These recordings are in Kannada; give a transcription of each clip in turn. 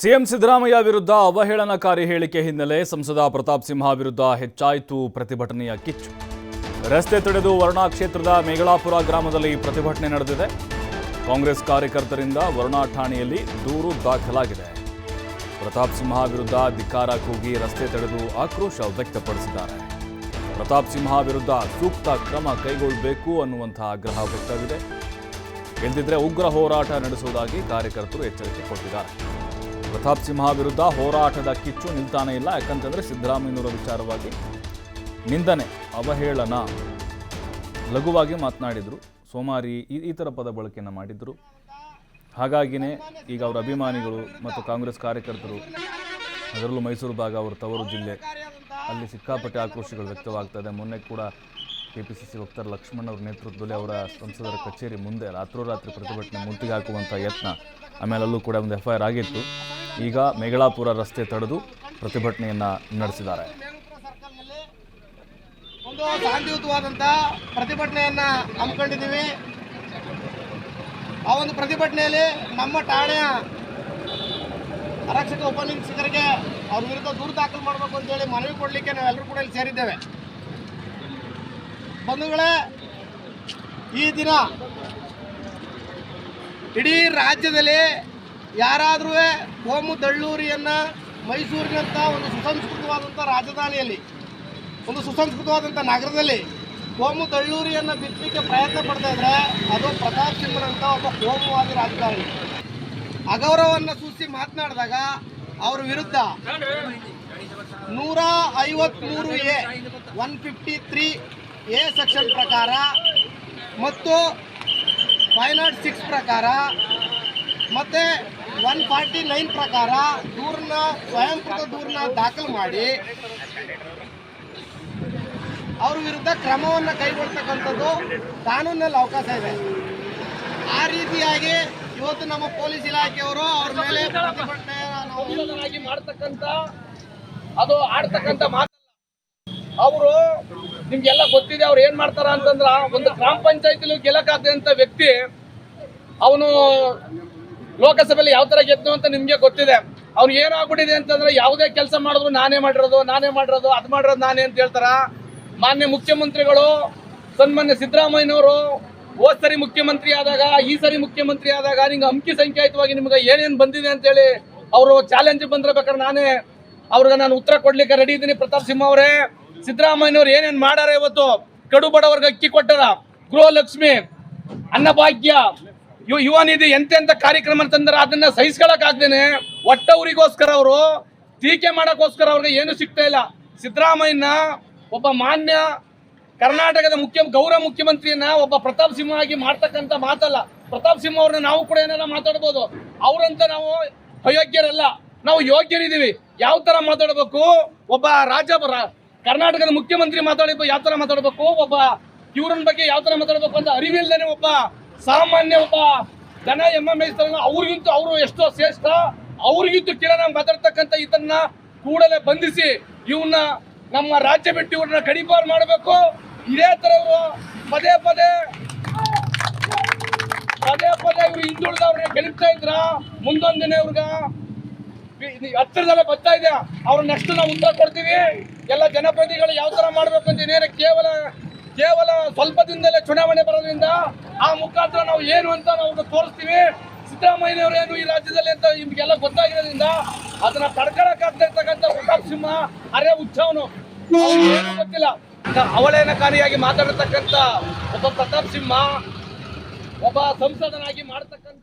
ಸಿಎಂ ಸಿದ್ದರಾಮಯ್ಯ ವಿರುದ್ಧ ಅವಹೇಳನಕಾರಿ ಹೇಳಿಕೆ ಹಿನ್ನೆಲೆ ಸಂಸದ ಪ್ರತಾಪ್ ಸಿಂಹ ವಿರುದ್ಧ ಹೆಚ್ಚಾಯಿತು ಪ್ರತಿಭಟನೆಯ ಕಿಚ್ಚು. ರಸ್ತೆ ತಡೆದು ವರುಣಾ ಕ್ಷೇತ್ರದ ಮೇಗಳಾಪುರ ಗ್ರಾಮದಲ್ಲಿ ಪ್ರತಿಭಟನೆ ನಡೆದಿದೆ. ಕಾಂಗ್ರೆಸ್ ಕಾರ್ಯಕರ್ತರಿಂದ ವರುಣಾ ಠಾಣೆಯಲ್ಲಿ ದೂರು ದಾಖಲಾಗಿದೆ. ಪ್ರತಾಪ್ ಸಿಂಹ ವಿರುದ್ಧ ಧಿಕ್ಕಾರ ಕೂಗಿ ರಸ್ತೆ ತಡೆದು ಆಕ್ರೋಶ ವ್ಯಕ್ತಪಡಿಸಿದ್ದಾರೆ. ಪ್ರತಾಪ್ ಸಿಂಹ ವಿರುದ್ಧ ಸೂಕ್ತ ಕ್ರಮ ಕೈಗೊಳ್ಳಬೇಕು ಅನ್ನುವಂತಹ ಆಗ್ರಹ ವ್ಯಕ್ತವಿದೆ ಇಲ್ಲದಿದ್ರೆ ಉಗ್ರ ಹೋರಾಟ ನಡೆಸುವುದಾಗಿ ಕಾರ್ಯಕರ್ತರು ಎಚ್ಚರಿಕೆ ಕೊಟ್ಟಿದ್ದಾರೆ. ಪ್ರತಾಪ್ ಸಿಂಹ ವಿರುದ್ಧ ಹೋರಾಟದ ಕಿಚ್ಚು ನಿಲ್ತಾನೆ ಇಲ್ಲ. ಯಾಕಂತಂದ್ರೆ ಸಿದ್ದರಾಮಯ್ಯನವರ ವಿಚಾರವಾಗಿ ನಿಂದನೆ, ಅವಹೇಳನ ಲಘುವಾಗಿ ಮಾತನಾಡಿದರು. ಸೋಮಾರಿ ಈ ಈ ಥರ ಪದ ಬಳಕೆಯನ್ನು ಮಾಡಿದರು. ಹಾಗಾಗಿನೇ ಈಗ ಅವರ ಅಭಿಮಾನಿಗಳು ಮತ್ತು ಕಾಂಗ್ರೆಸ್ ಕಾರ್ಯಕರ್ತರು ಅದರಲ್ಲೂ ಮೈಸೂರು ಭಾಗ ಅವರ ತವರು ಜಿಲ್ಲೆ, ಅಲ್ಲಿ ಸಿಕ್ಕಾಪಟ್ಟೆ ಆಕ್ರೋಶಗಳು ವ್ಯಕ್ತವಾಗ್ತದೆ. ಮೊನ್ನೆ ಕೂಡ ಕೆ ಪಿ ಸಿ ಸಿ ವಕ್ತಾರ ಲಕ್ಷ್ಮಣ್ ಅವರ ನೇತೃತ್ವದಲ್ಲಿ ಅವರ ಸಂಸದರ ಕಚೇರಿ ಮುಂದೆ ರಾತ್ರೋರಾತ್ರಿ ಪ್ರತಿಭಟನೆ ಮುತ್ತಿಗೆ ಹಾಕುವಂಥ ಯತ್ನ ಆಮೇಲೆ ಅಲ್ಲೂ ಕೂಡ ಒಂದು ಎಫ್ ಐ ಆರ್ ಆಗಿತ್ತು. ಈಗ ಮೇಗಳಾಪುರ ರಸ್ತೆ ತಡೆದು ಪ್ರತಿಭಟನೆಯನ್ನು ನಡೆಸಿದ್ದಾರೆ. ಒಂದು ಶಾಂತಿಯುತವಾದಂಥ ಪ್ರತಿಭಟನೆಯನ್ನ ಹಮ್ಮಿಕೊಂಡಿದ್ದೀವಿ. ಆ ಒಂದು ಪ್ರತಿಭಟನೆಯಲ್ಲಿ ನಮ್ಮ ಠಾಣೆಯ ಆರಕ್ಷಕ ಉಪನಿರೀಕ್ಷಕರಿಗೆ ಅವ್ರ ವಿರುದ್ಧ ದೂರು ದಾಖಲು ಮಾಡಬೇಕು ಅಂತೇಳಿ ಮನವಿ ಕೊಡಲಿಕ್ಕೆ ನಾವೆಲ್ಲರೂ ಕೂಡ ಇಲ್ಲಿ ಸೇರಿದ್ದೇವೆ. ಬಂಧುಗಳೇ, ಈ ದಿನ ಇಡೀ ರಾಜ್ಯದಲ್ಲಿ ಯಾರಾದರೂ ಕೋಮು ದಳ್ಳೂರಿಯನ್ನು ಮೈಸೂರಿನಂಥ ಒಂದು ಸುಸಂಸ್ಕೃತವಾದಂಥ ರಾಜಧಾನಿಯಲ್ಲಿ, ಒಂದು ಸುಸಂಸ್ಕೃತವಾದಂಥ ನಗರದಲ್ಲಿ ಕೋಮು ದಳ್ಳೂರಿಯನ್ನು ಬಿತ್ತಲಿಕ್ಕೆ ಪ್ರಯತ್ನ ಪಡ್ತಾ ಇದ್ರೆ ಅದು ಪ್ರತಾಪ್ ಚಂದ್ರಂಥ ಒಬ್ಬ ಕೋಮುವಾದಿ ರಾಜಕಾರಣಿ. ಅಗೌರವವನ್ನು ಸೂಚಿಸಿ ಮಾತನಾಡಿದಾಗ ಅವರ ವಿರುದ್ಧ ನೂರ ಐವತ್ಮೂರು A one fifty three A section ಪ್ರಕಾರ ಮತ್ತು ಫೈವ್ ನಾಟ್ ಸಿಕ್ಸ್ ಪ್ರಕಾರ ಮತ್ತೆ ಒನ್ ಫಾರ್ಟಿ ನೈನ್ ಪ್ರಕಾರ ದೂರನ್ನ, ಸ್ವಯಂಕೃತ ದೂರನ್ನ ದಾಖಲು ಮಾಡಿ, ಅವ್ರ ವಿರುದ್ಧ ಕ್ರಮವನ್ನು ಕೈಗೊಳ್ತಕ್ಕಂಥದ್ದು ಕಾನೂನಲ್ಲಿ ಅವಕಾಶ ಇದೆ. ಆ ರೀತಿಯಾಗಿ ಇವತ್ತು ನಮ್ಮ ಪೊಲೀಸ್ ಇಲಾಖೆಯವರು ಅವ್ರ ಮೇಲೆ ಮಾಡ್ತಕ್ಕಂತ ಅದು ಆಡ್ತಕ್ಕಂತ ಮಾತಲ್ಲ. ಅವರು ನಿಮ್ಗೆಲ್ಲ ಗೊತ್ತಿದೆ ಅವ್ರು ಏನ್ ಮಾಡ್ತಾರ ಅಂತಂದ್ರ, ಒಂದು ಗ್ರಾಮ ಪಂಚಾಯತಿಲಿ ಗೆಲ್ಲಕ್ಕಾಗದಂತ ವ್ಯಕ್ತಿ, ಅವನು ಲೋಕಸಭೆಯಲ್ಲಿ ಯಾವ ತರ ಗೆದ್ದು ಅಂತ ನಿಮ್ಗೆ ಗೊತ್ತಿದೆ. ಅವ್ನು ಏನಾಗ್ಬಿಟ್ಟಿದೆ ಅಂತಂದ್ರೆ ಯಾವುದೇ ಕೆಲಸ ಮಾಡಿದ್ರು ನಾನೇ ಮಾಡಿರೋದು ನಾನೇ ಮಾಡಿರೋದು, ಅದು ಮಾಡಿರೋದು ನಾನೇ ಅಂತ ಹೇಳ್ತಾರ? ಮಾನ್ಯ ಮುಖ್ಯಮಂತ್ರಿಗಳು, ಸನ್ಮಾನ್ಯ ಸಿದ್ದರಾಮಯ್ಯನವರು ಹೋದ್ ಸರಿ ಮುಖ್ಯಮಂತ್ರಿ ಆದಾಗ, ಈ ಸರಿ ಮುಖ್ಯಮಂತ್ರಿ ಆದಾಗ ನಿಂಗೆ ಅಂಕಿ ಸಂಖ್ಯಾಯುತವಾಗಿ ನಿಮ್ಗೆ ಏನೇನು ಬಂದಿದೆ ಅಂತೇಳಿ ಅವರು ಚಾಲೆಂಜ್ ಬಂದಿರ್ಬೇಕಾದ್ರೆ ನಾನೇ ಅವ್ರಿಗೆ ನಾನು ಉತ್ತರ ಕೊಡ್ಲಿಕ್ಕೆ ರೆಡಿ ಇದ್ದೀನಿ. ಪ್ರತಾಪ್ ಸಿಂಹ ಅವರೇ, ಸಿದ್ದರಾಮಯ್ಯನವ್ರು ಏನೇನ್ ಮಾಡಾರ ಇವತ್ತು? ಕಡು ಬಡವರ್ಗ ಅಕ್ಕಿ ಕೊಟ್ಟಾರ. ಗೃಹಲಕ್ಷ್ಮಿ, ಅನ್ನಭಾಗ್ಯ ಯುವ ನಿಧಿ ಎಂತೆಂತ ಕಾರ್ಯಕ್ರಮ ತಂದ್ರೆ ಅದನ್ನ ಸಹಿಸ್ಕೊಳಕ್ ಆಗ್ದೇನೆ ಒಟ್ಟವರಿಗೋಸ್ಕರ ಅವರು ಟೀಕೆ ಮಾಡೋಕ್ಕೋಸ್ಕರ ಅವ್ರಿಗೆ ಏನು ಸಿಗ್ತಾ ಇಲ್ಲ. ಸಿದ್ದರಾಮಯ್ಯನ ಒಬ್ಬ ಮಾನ್ಯ ಕರ್ನಾಟಕದ ಮುಖ್ಯ ಗೌರವ ಮುಖ್ಯಮಂತ್ರಿಯನ್ನ ಒಬ್ಬ ಪ್ರತಾಪ್ ಸಿಂಹ ಆಗಿ ಮಾಡ್ತಕ್ಕಂತ ಮಾತಲ್ಲ. ಪ್ರತಾಪ್ ಸಿಂಹ ಅವ್ರನ್ನ ನಾವು ಕೂಡ ಏನೆಲ್ಲ ಮಾತಾಡ್ಬೋದು? ಅವರಂತ ನಾವು ಅಯೋಗ್ಯರಲ್ಲ. ನಾವು ಯೋಗ್ಯರಿದ್ದೀವಿ. ಯಾವ ತರ ಮಾತಾಡಬೇಕು? ಒಬ್ಬ ರಾಜ್ಯ ಕರ್ನಾಟಕದ ಮುಖ್ಯಮಂತ್ರಿ ಮಾತಾಡಿ ಯಾವ ತರ ಮಾತಾಡಬೇಕು? ಒಬ್ಬ ಇವ್ರನ್ನ ಬಗ್ಗೆ ಯಾವ ತರ ಮಾತಾಡಬೇಕು ಅಂತ ಅರಿವಿಲ್ಲದೇ ಒಬ್ಬ ಸಾಮಾನ್ಯ ಒಬ್ಬ ಜನ ಎಮ್ಮ ಮೇಯಿಸ್ತಾರಲ್ಲ ಅವ್ರಿಗಿಂತೂ ಅವರು ಎಷ್ಟೋ ಶ್ರೇಷ್ಠ, ಅವ್ರಿಗಿಂತೂ ಕಿರಣ ಮಾತಾಡ್ತಕ್ಕಂಥ ಇದನ್ನ ಕೂಡಲೇ ಬಂಧಿಸಿ ಇವನ್ನ ನಮ್ಮ ರಾಜ್ಯ ಬಿಟ್ಟು ಇವ್ರನ್ನ ಕಡಿಪಾರು ಮಾಡಬೇಕು. ಇದೇ ಇವರು ಪದೇ ಪದೇ ಪದೇ ಪದೇ ಇವ್ರು ಹಿಂದುಳಿದವ್ರನ್ನ ಗೆಲ್ತಾ ಇದ್ರ. ಮುಂದೊಂದ್ ದಿನ ಇವ್ರಿಗ ಹತ್ತಿರದಲ್ಲೇ ಬರ್ತಾ ಇದೆ. ಅವ್ರ ನೆಕ್ಸ್ಟ್ ನಾವು ಉತ್ತರ ಕೊಡ್ತೀವಿ. ಎಲ್ಲ ಜನಪ್ರತಿನಿಧಿಗಳು ಯಾವ ಥರ ಮಾಡ್ಬೇಕು ಅಂತ ಇನ್ನೇನು ಕೇವಲ ಕೇವಲ ಸ್ವಲ್ಪ ದಿನದಲ್ಲೇ ಚುನಾವಣೆ ಬರೋದ್ರಿಂದ ಆ ಮುಖಾಂತರ ನಾವು ಏನು ಅಂತ ನಾವು ತೋರಿಸ್ತೀವಿ. ಸಿದ್ದರಾಮಯ್ಯನವರು ಏನು ಈ ರಾಜ್ಯದಲ್ಲಿ ಅಂತ ನಿಮ್ಗೆಲ್ಲ ಗೊತ್ತಾಗಿರೋದ್ರಿಂದ ಅದನ್ನ ತಡ್ಕೊಳಕ್ ಆಗ್ತಾ ಇರ್ತಕ್ಕಂಥ ಪ್ರತಾಪ್ ಸಿಂಹ ಅರೆ ಉತ್ಸವನು ಏನು ಗೊತ್ತಿಲ್ಲ. ಅವಳೇನಕಾರಿಯಾಗಿ ಮಾತಾಡತಕ್ಕಂಥ ಒಬ್ಬ ಪ್ರತಾಪ್ ಸಿಂಹ, ಒಬ್ಬ ಸಂಸದನಾಗಿ ಮಾಡ್ತಕ್ಕಂಥ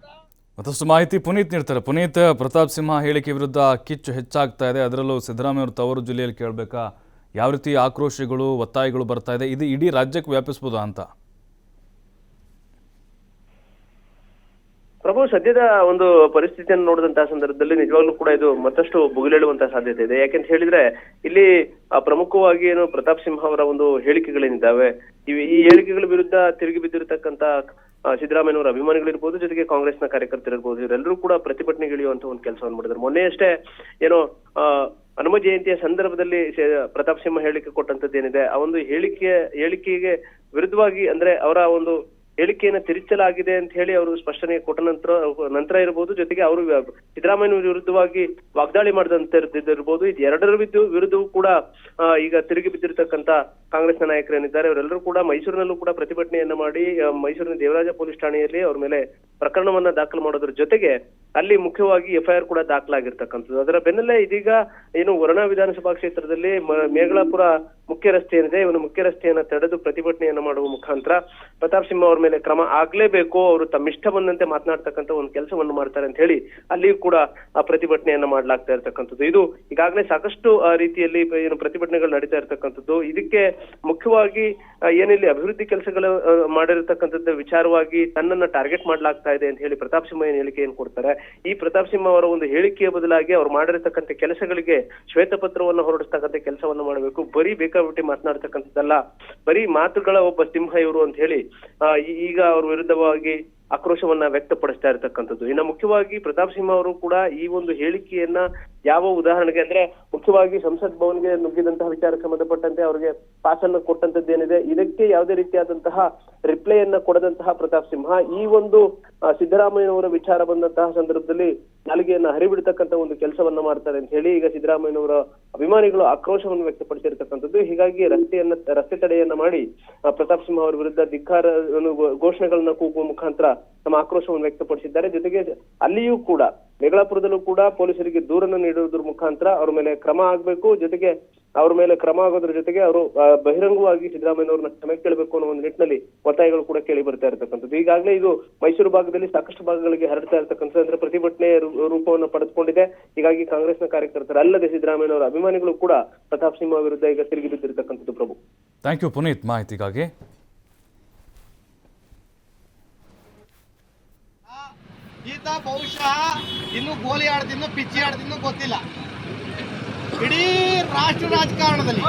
ಮತ್ತಷ್ಟು ಮಾಹಿತಿ ಪುನೀತ್ ನೀಡ್ತಾರೆ. ಪುನೀತ್, ಪ್ರತಾಪ್ ಸಿಂಹ ಹೇಳಿಕೆ ವಿರುದ್ಧ ಕಿಚ್ಚು ಹೆಚ್ಚಾಗ್ತಾ ಇದೆ. ಅದರಲ್ಲೂ ಸಿದ್ದರಾಮಯ್ಯ ತವರು ಜಿಲ್ಲೆಯಲ್ಲಿ ಕೇಳಬೇಕಾ? ಯಾವ ರೀತಿ ಆಕ್ರೋಶಗಳು, ಒತ್ತಾಯಗಳು ಬರ್ತಾ ಇದೆ, ಇದು ಇಡೀ ರಾಜ್ಯಕ್ಕೆ ವ್ಯಾಪಿಸ್ಬೋದಾ ಅಂತ? ಪ್ರಭು, ಸದ್ಯದ ಒಂದು ಪರಿಸ್ಥಿತಿಯನ್ನು ನೋಡಿದಂತಹ ಸಂದರ್ಭದಲ್ಲಿ ನಿಜವಾಗ್ಲೂ ಕೂಡ ಇದು ಮತ್ತಷ್ಟು ಬುಗಿಲೇಳುವಂತಹ ಸಾಧ್ಯತೆ ಇದೆ. ಯಾಕೆಂತ ಹೇಳಿದ್ರೆ, ಇಲ್ಲಿ ಪ್ರಮುಖವಾಗಿ ಏನು ಪ್ರತಾಪ್ ಸಿಂಹ ಅವರ ಒಂದು ಹೇಳಿಕೆಗಳೇನಿದ್ದಾವೆ ಈ ಹೇಳಿಕೆಗಳ ವಿರುದ್ಧ ತಿರುಗಿ ಬಿದ್ದಿರತಕ್ಕಂತ ಸಿದ್ದರಾಮಯ್ಯನವರ ಅಭಿಮಾನಿಗಳಿರ್ಬೋದು, ಜೊತೆಗೆ ಕಾಂಗ್ರೆಸ್ನ ಕಾರ್ಯಕರ್ತರಿರ್ಬೋದು, ಇವರೆಲ್ಲರೂ ಕೂಡ ಪ್ರತಿಭಟನೆಗಿಳಿಯುವಂತಹ ಒಂದು ಕೆಲಸವನ್ನು ಮಾಡಿದ್ದಾರೆ. ಮೊನ್ನೆಯಷ್ಟೇ ಏನೋ ಹನುಮ ಜಯಂತಿಯ ಸಂದರ್ಭದಲ್ಲಿ ಪ್ರತಾಪ್ ಸಿಂಹ ಹೇಳಿಕೆ ಕೊಟ್ಟಂತದ್ದು ಏನಿದೆ ಆ ಒಂದು ಹೇಳಿಕೆ, ಹೇಳಿಕೆಗೆ ವಿರುದ್ಧವಾಗಿ ಅಂದ್ರೆ ಅವರ ಒಂದು ಹೇಳಿಕೆಯನ್ನ ತಿರುಚಲಾಗಿದೆ ಅಂತ ಹೇಳಿ ಅವರು ಸ್ಪಷ್ಟನೆ ಕೊಟ್ಟ ನಂತರ ನಂತರ ಇರಬಹುದು ಜೊತೆಗೆ ಅವರು ಸಿದ್ದರಾಮಯ್ಯ ವಿರುದ್ಧವಾಗಿ ವಾಗ್ದಾಳಿ ಮಾಡಿದಂತ ಇರ್ಬೋದು ಇದು ಎರಡರ ವಿರುದ್ಧವೂ ಕೂಡ ಈಗ ತಿರುಗಿ ಬಿದ್ದಿರತಕ್ಕಂತ ಕಾಂಗ್ರೆಸ್ನ ನಾಯಕರೇನಿದ್ದಾರೆ. ಅವರೆಲ್ಲರೂ ಕೂಡ ಮೈಸೂರಿನಲ್ಲೂ ಕೂಡ ಪ್ರತಿಭಟನೆಯನ್ನ ಮಾಡಿ ಮೈಸೂರಿನ ದೇವರಾಜ ಪೊಲೀಸ್ ಠಾಣೆಯಲ್ಲಿ ಅವ್ರ ಮೇಲೆ ಪ್ರಕರಣವನ್ನ ದಾಖಲು ಮಾಡೋದ್ರ ಜೊತೆಗೆ ಅಲ್ಲಿ ಮುಖ್ಯವಾಗಿ ಎಫ್ಐಆರ್ ಕೂಡ ದಾಖಲಾಗಿರ್ತಕ್ಕಂಥದ್ದು. ಅದರ ಬೆನ್ನಲ್ಲೇ ಇದೀಗ ಏನು ವರುಣಾ ವಿಧಾನಸಭಾ ಕ್ಷೇತ್ರದಲ್ಲಿ ಮೇಗಳಾಪುರ ಮುಖ್ಯ ರಸ್ತೆ ಏನಿದೆ, ಇವನು ಮುಖ್ಯ ರಸ್ತೆಯನ್ನ ತಡೆದು ಪ್ರತಿಭಟನೆಯನ್ನ ಮಾಡುವ ಮುಖಾಂತರ ಪ್ರತಾಪ್ ಸಿಂಹ ಅವರ ಮೇಲೆ ಕ್ರಮ ಆಗ್ಲೇಬೇಕು. ಅವರು ತಮ್ಮಿಷ್ಟ ಬಂದಂತೆ ಮಾತನಾಡ್ತಕ್ಕಂಥ ಒಂದು ಕೆಲಸವನ್ನು ಮಾಡ್ತಾರೆ ಅಂತ ಹೇಳಿ ಅಲ್ಲಿಯೂ ಕೂಡ ಆ ಪ್ರತಿಭಟನೆಯನ್ನ ಮಾಡ್ಲಾಗ್ತಾ ಇರ್ತಕ್ಕಂಥದ್ದು. ಇದು ಈಗಾಗಲೇ ಸಾಕಷ್ಟು ರೀತಿಯಲ್ಲಿ ಏನು ಪ್ರತಿಭಟನೆಗಳು ನಡೀತಾ ಇರ್ತಕ್ಕಂಥದ್ದು. ಇದಕ್ಕೆ ಮುಖ್ಯವಾಗಿ ಏನಿಲ್ಲಿ ಅಭಿವೃದ್ಧಿ ಕೆಲಸಗಳು ಮಾಡಿರತಕ್ಕಂಥದ್ದು ವಿಚಾರವಾಗಿ ತನ್ನನ್ನ ಟಾರ್ಗೆಟ್ ಮಾಡ್ಲಾಗ್ತಾ ಇದೆ ಅಂತ ಹೇಳಿ ಪ್ರತಾಪ್ ಸಿಂಹ ಏನ್ ಹೇಳಿಕೆಯನ್ನು ಕೊಡ್ತಾರೆ. ಈ ಪ್ರತಾಪ್ ಸಿಂಹ ಅವರ ಒಂದು ಹೇಳಿಕೆಯ ಬದಲಾಗಿ ಅವ್ರು ಮಾಡಿರತಕ್ಕಂಥ ಕೆಲಸಗಳಿಗೆ ಶ್ವೇತಪತ್ರವನ್ನು ಹೊರಡಿಸ್ತಕ್ಕಂಥ ಕೆಲಸವನ್ನು ಮಾಡಬೇಕು. ಬರೀ ಬೇಕಾಬಿಟ್ಟಿ ಮಾತನಾಡ್ತಕ್ಕಂಥದ್ದಲ್ಲ. ಬರೀ ಮಾತುಗಳ ಒಬ್ಬ ಸಿಂಹ ಇವರು ಅಂತ ಹೇಳಿ ಈಗ ಅವ್ರ ವಿರುದ್ಧವಾಗಿ ಆಕ್ರೋಶವನ್ನ ವ್ಯಕ್ತಪಡಿಸ್ತಾ ಇರತಕ್ಕಂಥದ್ದು. ಇನ್ನು ಮುಖ್ಯವಾಗಿ ಪ್ರತಾಪ್ ಸಿಂಹ ಅವರು ಕೂಡ ಈ ಒಂದು ಹೇಳಿಕೆಯನ್ನ ಯಾವ ಉದಾಹರಣೆಗೆ ಅಂದ್ರೆ, ಮುಖ್ಯವಾಗಿ ಸಂಸತ್ ಭವನ್ಗೆ ನುಗ್ಗಿದಂತಹ ವಿಚಾರಕ್ಕೆ ಸಂಬಂಧಪಟ್ಟಂತೆ ಅವರಿಗೆ ಪಾಸನ್ನ ಕೊಟ್ಟಂತದ್ದೇನಿದೆ ಇದಕ್ಕೆ ಯಾವುದೇ ರೀತಿಯಾದಂತಹ ರಿಪ್ಲೈಯನ್ನ ಕೊಡದಂತಹ ಪ್ರತಾಪ್ ಸಿಂಹ ಈ ಒಂದು ಸಿದ್ದರಾಮಯ್ಯನವರ ವಿಚಾರ ಬಂದಂತಹ ಸಂದರ್ಭದಲ್ಲಿ ನಾಲಿಗೆಯನ್ನ ಹರಿಬಿಡ್ತಕ್ಕಂಥ ಒಂದು ಕೆಲಸವನ್ನ ಮಾಡ್ತಾರೆ ಅಂತ ಹೇಳಿ ಈಗ ಸಿದ್ದರಾಮಯ್ಯನವರ ಅಭಿಮಾನಿಗಳು ಆಕ್ರೋಶವನ್ನು ವ್ಯಕ್ತಪಡಿಸಿರ್ತಕ್ಕಂಥದ್ದು. ಹೀಗಾಗಿ ರಸ್ತೆಯನ್ನ, ರಸ್ತೆ ತಡೆಯನ್ನ ಮಾಡಿ ಪ್ರತಾಪ್ ಸಿಂಹ ಅವರ ವಿರುದ್ಧ ಧಿಕ್ಕಾರ ಘೋಷಣೆಗಳನ್ನ ಕೂಗುವ ಮುಖಾಂತರ ತಮ್ಮ ಆಕ್ರೋಶವನ್ನು ವ್ಯಕ್ತಪಡಿಸಿದ್ದಾರೆ. ಜೊತೆಗೆ ಅಲ್ಲಿಯೂ ಕೂಡ ಮೇಗಳಾಪುರದಲ್ಲೂ ಕೂಡ ಪೊಲೀಸರಿಗೆ ದೂರನ್ನು ನೀಡುವುದರ ಮುಖಾಂತರ ಅವರ ಮೇಲೆ ಕ್ರಮ ಆಗ್ಬೇಕು. ಜೊತೆಗೆ ಅವ್ರ ಮೇಲೆ ಕ್ರಮ ಆಗೋದ್ರ ಜೊತೆಗೆ ಅವರು ಬಹಿರಂಗವಾಗಿ ಸಿದ್ದರಾಮಯ್ಯನವ್ರನ್ನ ಕ್ಷಮೆ ಕೇಳಬೇಕು ಅನ್ನೋ ಒಂದು ನಿಟ್ಟಿನಲ್ಲಿ ಒತ್ತಾಯಗಳು ಕೂಡ ಕೇಳಿ ಬರ್ತಾ ಇರತಕ್ಕಂಥದ್ದು. ಈಗಾಗಲೇ ಇದು ಮೈಸೂರು ಭಾಗದಲ್ಲಿ ಸಾಕಷ್ಟು ಭಾಗಗಳಿಗೆ ಹರಡ್ತಾ ಇರತಕ್ಕಂಥದ್ದು. ಅಂದ್ರೆ ಪ್ರತಿಭಟನೆ ರೂ- ರೂಪವನ್ನು ಪಡೆದುಕೊಂಡಿದೆ. ಹೀಗಾಗಿ ಕಾಂಗ್ರೆಸ್ನ ಕಾರ್ಯಕರ್ತರು ಅಲ್ಲದೆ ಸಿದ್ದರಾಮಯ್ಯನವರ ಅಭಿಮಾನಿಗಳು ಕೂಡ ಪ್ರತಾಪ್ ಸಿಂಹ ವಿರುದ್ಧ ಈಗ ತಿರುಗಿ ಬಿದ್ದಿರತಕ್ಕಂಥದ್ದು ಪ್ರಭು. ಥ್ಯಾಂಕ್ ಯು ಪುನೀತ್ ಮಾಹಿತಿಗಾಗಿ. ಈತ ಬಹುಶಃ ಇನ್ನು ಗೋಲಿ ಆಡ್ತಿನ್ನು ಪಿಚ್ಚಿ ಆಡ್ತಿನ್ನು ಗೊತ್ತಿಲ್ಲ. ಇಡೀ ರಾಷ್ಟ್ರ ರಾಜಕಾರಣದಲ್ಲಿ.